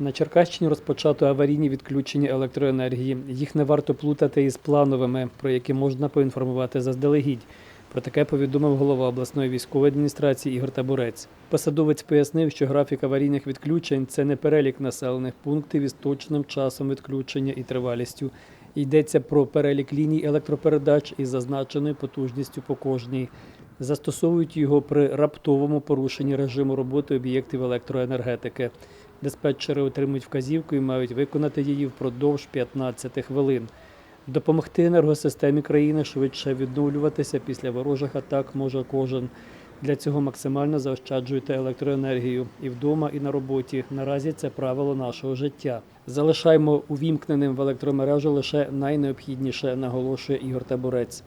На Черкащині розпочато аварійні відключення електроенергії. Їх не варто плутати із плановими, про які можна поінформувати заздалегідь. Про таке повідомив голова обласної військової адміністрації Ігор Табурець. Посадовець пояснив, що графік аварійних відключень це не перелік населених пунктів із точним часом відключення і тривалістю. Йдеться про перелік ліній електропередач із зазначеною потужністю по кожній. Застосовують його при раптовому порушенні режиму роботи об'єктів електроенергетики. Диспетчери отримують вказівку і мають виконати її впродовж 15 хвилин. Допомогти енергосистемі країни швидше відновлюватися після ворожих атак може кожен. Для цього максимально заощаджуйте електроенергію і вдома, і на роботі. Наразі це правило нашого життя. Залишаємо увімкненим в електромережу лише найнеобхідніше, наголошує Ігор Табурець.